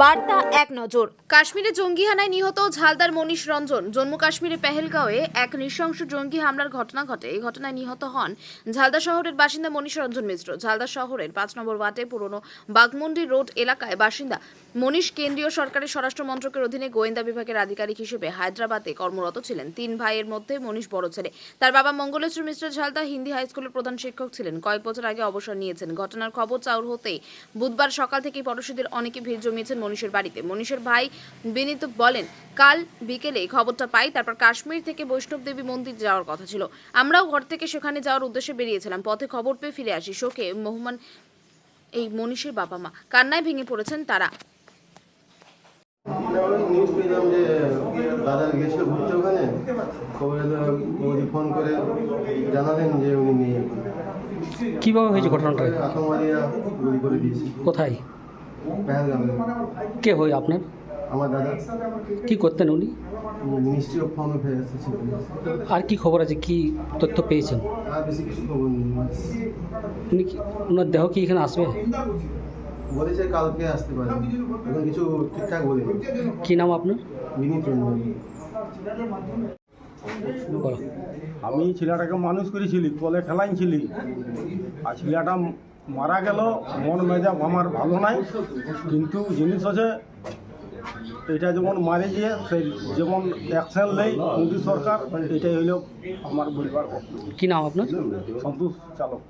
বার্তা এক নজর। কাশ্মীরে জঙ্গি হানায় নিহত ঝালদার মনীষ রঞ্জন, জম্মু কাশ্মীরে পেহেলগাঁওয়ে এক নৃশংস জঙ্গি হামলার ঘটনা ঘটে। এই ঘটনায় নিহত হন ঝালদা শহরের বাসিন্দা মনীষ রঞ্জন মিশ্র। ঝালদা শহরের পাঁচ নম্বর ওয়ার্ডে পুরনো বাগমুন্ডি রোড এলাকায় বাসিন্দা মনীষ কেন্দ্রীয় সরকারের স্বরাষ্ট্র মন্ত্রকের অধীনে গোয়েন্দা বিভাগের আধিকারিক হিসেবে হায়দ্রাবাদে কর্মরত ছিলেন। তিন ভাইয়ের মধ্যে মনীষ বড় ছেলে। তার বাবা মঙ্গলেশ্বর মিশ্র ঝালদা হিন্দি হাই স্কুলের প্রধান শিক্ষক ছিলেন। কয়েক বছর আগে অবসর নিয়েছেন। ঘটনার খবর চাউর হতেই বুধবার সকাল থেকে পড়শিদের অনেকে ভিড় জমিয়েছেন মনীষের বাড়িতে। মনীষের ভাই বিনীত বলেন কাল বিকেলে খবরটা পাই তারপর কাশ্মীর থেকে বৈষ্ণব দেবী মন্দির যাওয়ার কথা ছিল। আমরাও ঘর থেকে সেখানে যাওয়ার উদ্দেশ্যে বেরিয়েছিলাম। পথে খবর পেয়ে ফিরে আসি। শোকে মোহমান এই মনীষের বাবা মা। কান্নায় ভেঙে পড়েছেন তারা। নিউজ পেলাম যে দাদা গেছিল ঘুরতে ওখানে। খবরে মোদি ফোন করে জানালেন যে উনি নেই কীভাবে হয়েছে ঘটনাটা? আতঙ্কবাদীরা গুলি করে দিয়েছে। কোথায়? পেহেলগামে কে হয় আপনার আমার দাদা। কি করতেন উনি? মিনিস্ট্রি অফ হোম অ্যাফেয়ার্স আর কি খবর আছে? কি তথ্য পেয়েছেন? আর বেশি কিছু খবর নেই উনি কি ওনার দেহ কি এখানে আসবে? বলেছে কালকে আসতে পারে। এখন কিছু ঠিকঠাক বলে কি নাম আপনার? বিনীত আমি ছেলেটাকে মানুষ করেছিলি কলে খেলাইছিলি আর ছেলেটা মারা গেল মন মেজাব আমার ভালো নাই। কিন্তু জিনিস আছে এটা যেমন মারে গিয়ে সেই যেমন অ্যাকশন নেই মোদী সরকার এটাই হইল আমার বলিবার কি নাম আপনার? সন্তোষ চালক।